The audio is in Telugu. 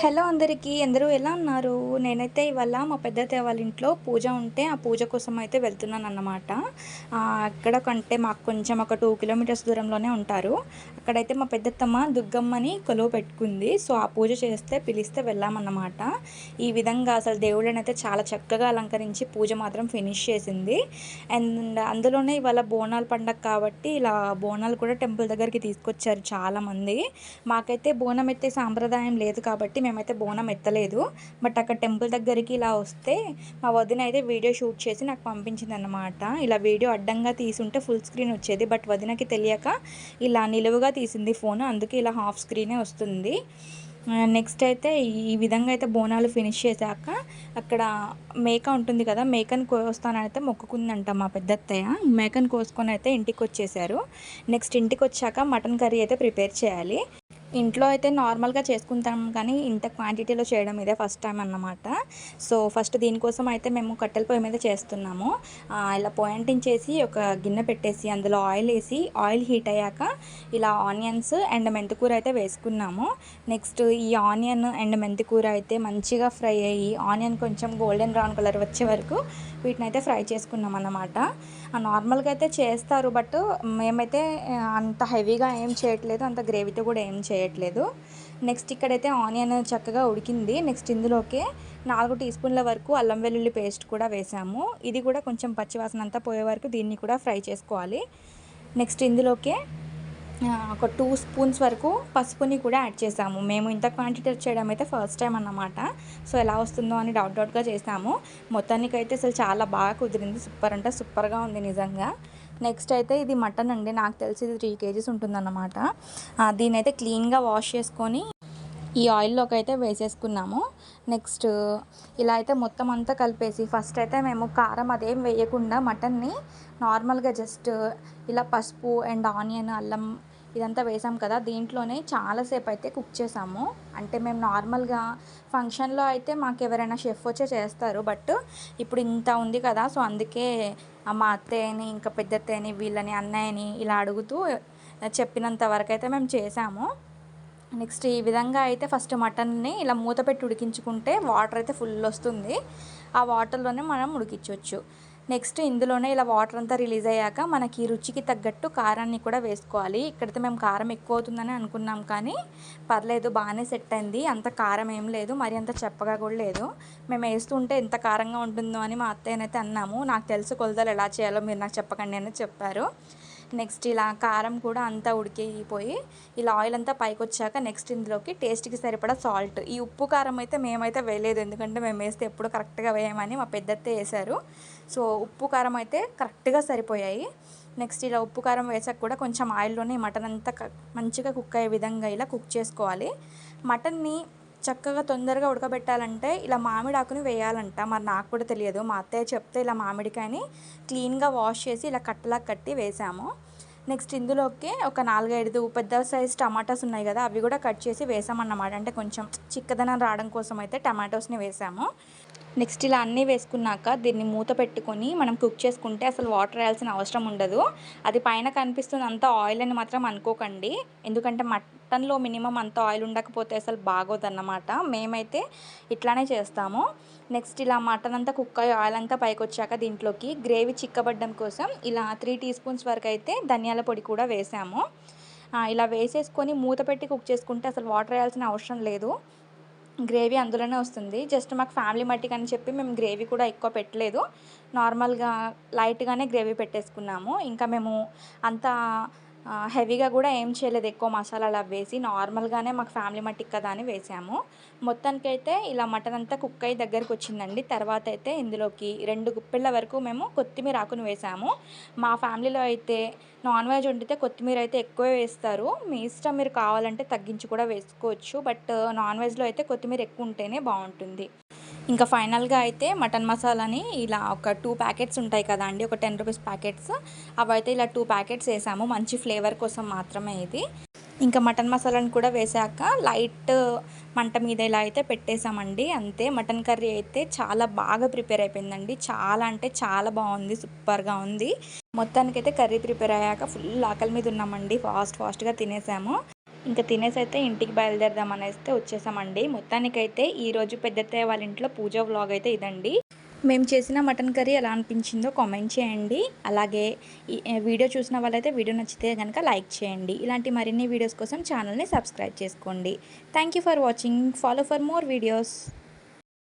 హలో అందరికీ అందరూ ఎలా ఉన్నారు? నేనైతే ఇవాళ మా పెద్దత్తయ్య వాళ్ళ ఇంట్లో పూజ ఉంటే ఆ పూజ కోసం అయితే వెళ్తున్నాను అన్నమాట. అక్కడ కంటే మాకు కొంచెం ఒక టూ కిలోమీటర్స్ దూరంలోనే ఉంటారు. అక్కడైతే మా పెద్దత్తమ్మ దుర్గమ్మని కొలువు పెట్టుకుంది. సో ఆ పూజ చేస్తే పిలిస్తే వెళ్ళామన్నమాట ఈ విధంగా అసలు దేవుళ్ళని అయితే చాలా చక్కగా అలంకరించి పూజ మాత్రం ఫినిష్ చేసింది. అండ్ అందులోనే ఇవాళ బోనాల పండగ కాబట్టి ఇలా బోనాలు కూడా టెంపుల్ దగ్గరికి తీసుకొచ్చారు చాలామంది. మాకైతే బోనం ఎత్తే సాంప్రదాయం లేదు కాబట్టి మేమైతే బోనం ఎత్తలేదు. బట్ అక్కడ టెంపుల్ దగ్గరికి ఇలా వస్తే మా వదిన అయితే వీడియో షూట్ చేసి నాకు పంపించింది అనమాట ఇలా వీడియో అడ్డంగా తీసుంటే ఫుల్ స్క్రీన్ వచ్చేది. బట్ వదినకి తెలియక ఇలా నిలువుగా తీసింది ఫోన్. అందుకే ఇలా హాఫ్ స్క్రీనే వస్తుంది. నెక్స్ట్ అయితే ఈ విధంగా అయితే బోనాలు ఫినిష్ చేశాక అక్కడ మేక ఉంటుంది కదా మేకను కోస్తానైతే మొక్కుకుందంట మా పెద్దత్తయ్య. మేకను కోసుకొని అయితే ఇంటికి వచ్చేసారు నెక్స్ట్ ఇంటికి వచ్చాక మటన్ కర్రీ అయితే ప్రిపేర్ చేయాలి. ఇంట్లో అయితే నార్మల్గా చేసుకుంటాం కానీ ఇంత క్వాంటిటీలో చేయడం ఇదే ఫస్ట్ టైం అన్నమాట. సో ఫస్ట్ దీనికోసం అయితే మేము కట్టెల పొయ్యి మీద చేస్తున్నాము. ఇలా చేసి ఒక గిన్నె పెట్టేసి అందులో ఆయిల్ వేసి ఆయిల్ హీట్ అయ్యాక ఇలా ఆనియన్స్ అండ్ మెంతికూర అయితే వేసుకున్నాము. నెక్స్ట్ ఈ ఆనియన్ అండ్ మెంతికూర అయితే మంచిగా ఫ్రై అయ్యి ఆనియన్ కొంచెం గోల్డెన్ బ్రౌన్ కలర్ వచ్చే వరకు వీటిని అయితే ఫ్రై చేసుకున్నాం అన్నమాట. నార్మల్గా అయితే చేస్తారు బట్ మేమైతే అంత హెవీగా ఏం చేయట్లేదు అంత గ్రేవీతో కూడా ఏం చేయట్లేదు నెక్స్ట్ ఇక్కడైతే ఆనియన్ చక్కగా ఉడికింది. నెక్స్ట్ ఇందులోకి నాలుగు టీ స్పూన్ల వరకు అల్లం వెల్లుల్లి పేస్ట్ కూడా వేసాము. ఇది కూడా కొంచెం పచ్చివాసన అంతా పోయే వరకు దీన్ని కూడా ఫ్రై చేసుకోవాలి. నెక్స్ట్ ఇందులోకి ఒక టూ స్పూన్స్ వరకు పసుపుని కూడా యాడ్ చేసాము. మేము ఇంత క్వాంటిటీ చేయడం అయితే ఫస్ట్ టైం అన్నమాట. సో ఎలా వస్తుందో అని డౌట్ డౌట్గా చేసాము. మొత్తానికైతే అసలు చాలా బాగా కుదిరింది. సూపర్ అంటే సూపర్గా ఉంది నిజంగా. నెక్స్ట్ అయితే ఇది మటన్ అండి. నాకు తెలిసి ఇది త్రీ కేజీస్ ఉంటుందన్నమాట. దీని అయితే క్లీన్గా వాష్ చేసుకొని ఈ ఆయిల్లోకి అయితే వేసేసుకున్నాము. నెక్స్ట్ ఇలా అయితే మొత్తం అంతా కలిపేసి ఫస్ట్ అయితే మేము కారం అదేం వేయకుండా మటన్ని నార్మల్గా జస్ట్ ఇలా పసుపు అండ్ ఆనియన్ అల్లం ఇదంతా వేసాం కదా. దీంట్లోనే చాలాసేపు అయితే కుక్ చేసాము. అంటే మేము నార్మల్గా ఫంక్షన్లో అయితే మాకు ఎవరైనా షెఫ్ వచ్చే చేస్తారు. బట్ ఇప్పుడు ఇంత ఉంది కదా. సో అందుకే మా అత్తయ్యని ఇంకా పెద్ద అత్తయ్యని వీళ్ళని అన్నయ్యని ఇలా అడుగుతూ చెప్పినంత వరకు అయితే మేము చేసాము. నెక్స్ట్ ఈ విధంగా అయితే ఫస్ట్ మటన్ని ఇలా మూత పెట్టి ఉడికించుకుంటే వాటర్ అయితే ఫుల్ వస్తుంది. ఆ వాటర్లోనే మనం ఉడికించవచ్చు నెక్స్ట్ ఇందులోనే ఇలా వాటర్ అంతా రిలీజ్ అయ్యాక మనకి రుచికి తగ్గట్టు కారాన్ని కూడా వేసుకోవాలి. ఇక్కడైతే మేము కారం ఎక్కువ అవుతుందని అనుకున్నాం కానీ పర్లేదు బాగానే సెట్ అయింది. అంత కారం ఏం లేదు మరి అంత చెప్పగా కూడా లేదు. మేము వేస్తుంటే ఎంత కారంగా ఉంటుందో అని మా అత్తయ్యనైతే అన్నాము. నాకు తెలుసు కొలతలు ఎలా చేయాలో మీరు నాకు చెప్పకండి అని చెప్పారు. నెక్స్ట్ ఇలా కారం కూడా అంతా ఉడికిపోయి ఇలా ఆయిల్ అంతా పైకి వచ్చాక నెక్స్ట్ ఇందులోకి టేస్ట్కి సరిపడా సాల్ట్ ఈ ఉప్పు కారం అయితే మేమైతే వేయలేదు. ఎందుకంటే మేము వేస్తే ఎప్పుడు కరెక్ట్గా వేయమని మా పెద్దతే వేశారు. సో ఉప్పు కారం అయితే కరెక్ట్గా సరిపోయాయి. నెక్స్ట్ ఇలా ఉప్పు కారం వేసాక కూడా కొంచెం ఆయిల్లోనే మటన్ అంతా మంచిగా కుక్ అయ్యే విధంగా ఇలా కుక్ చేసుకోవాలి. మటన్ని చక్కగా తొందరగా ఉడకబెట్టాలంటే ఇలా మామిడాకుని వేయాలంట. మరి నాకు కూడా తెలియదు. మా అత్తయ్య చెప్తే ఇలా మామిడికాయని క్లీన్గా వాష్ చేసి ఇలా కట్టలా కట్టి వేసాము. నెక్స్ట్ ఇందులోకి ఒక నాలుగైదు పెద్ద సైజ్ టమాటాస్ ఉన్నాయి కదా అవి కూడా కట్ చేసి వేసామన్నమాట. అంటే కొంచెం చిక్కదనం రావడం కోసం అయితే టమాటోస్ని వేసాము. నెక్స్ట్ ఇలా అన్నీ వేసుకున్నాక దీన్ని మూత పెట్టుకొని మనం కుక్ చేసుకుంటే అసలు వాటర్ వేయాల్సిన అవసరం ఉండదు. అది పైన కనిపిస్తుంది అంత ఆయిల్ అని మాత్రం అనుకోకండి. ఎందుకంటే మటన్లో మినిమం అంత ఆయిల్ ఉండకపోతే అసలు బాగోదన్నమాట. మేమైతే ఇట్లానే చేస్తాము. నెక్స్ట్ ఇలా మటన్ అంతా కుక్ అయ్యి ఆయిల్ అంతా పైకి వచ్చాక దీంట్లోకి గ్రేవీ చిక్కబడ్డం కోసం ఇలా త్రీ టీ స్పూన్స్ వరకు అయితే ధనియాల పొడి కూడా వేసాము. ఇలా వేసేసుకొని మూత పెట్టి కుక్ చేసుకుంటే అసలు వాటర్ వేయాల్సిన అవసరం లేదు. గ్రేవీ అందులోనే వస్తుంది. జస్ట్ మాకు ఫ్యామిలీ మట్టికి అని చెప్పి మేము గ్రేవీ కూడా ఎక్కువ పెట్టలేదు. నార్మల్గా లైట్గానే గ్రేవీ పెట్టేసుకున్నాము. ఇంకా మేము అంత హెవీగా కూడా ఏం చేయలేదు. ఎక్కువ మసాలాలు అవి వేసి నార్మల్గానే మాకు ఫ్యామిలీ మట్టికి కదా అని వేసాము. మొత్తానికైతే ఇలా మటన్ అంతా కుక్ అయ్యి దగ్గరికి వచ్చిందండి. తర్వాత అయితే ఇందులోకి రెండు గుప్పిళ్ళ వరకు మేము కొత్తిమీర ఆకును వేసాము. మా ఫ్యామిలీలో అయితే నాన్ వెజ్ వండితే కొత్తిమీర అయితే ఎక్కువే వేస్తారు. మీ ఇష్టం మీరు కావాలంటే తగ్గించి కూడా వేసుకోవచ్చు. బట్ నాన్ వెజ్లో అయితే కొత్తిమీర ఎక్కువ ఉంటేనే బాగుంటుంది. ఇంకా ఫైనల్గా అయితే మటన్ మసాలాని ఇలా ఒక టూ ప్యాకెట్స్ ఉంటాయి కదా అండి ఒక టెన్ రూపీస్ ప్యాకెట్స్. అవైతే ఇలా టూ ప్యాకెట్స్ వేసాము మంచి ఫ్లేవర్ కోసం మాత్రమే ఇది. ఇంకా మటన్ మసాలాని కూడా వేసాక లైట్ మంట మీద ఇలా అయితే పెట్టేసామండి అంతే. మటన్ కర్రీ అయితే చాలా బాగా ప్రిపేర్ అయిపోయిందండి చాలా అంటే చాలా బాగుంది సూపర్గా ఉంది. మొత్తానికైతే కర్రీ ప్రిపేర్ అయ్యాక ఫుల్ ఆకలి మీద ఉన్నామండి ఫాస్ట్ ఫాస్ట్గా తినేసాము. ఇంకా తినేసి అయితే ఇంటికి బయలుదేరదాం అనేస్తే వచ్చేసామండి. మొత్తానికైతే ఈరోజు పెద్దత్తయ్య వాళ్ళ ఇంట్లో పూజ వ్లాగ్ అయితే ఇదండి. మేము చేసిన మటన్ కర్రీ ఎలా అనిపించిందో కామెంట్ చేయండి. అలాగే ఈ వీడియో చూసిన వాళ్ళైతే వీడియో నచ్చితే కనుక లైక్ చేయండి. ఇలాంటి మరిన్ని వీడియోస్ కోసం ఛానల్ని సబ్స్క్రైబ్ చేసుకోండి. Thank you for watching. Follow for more videos.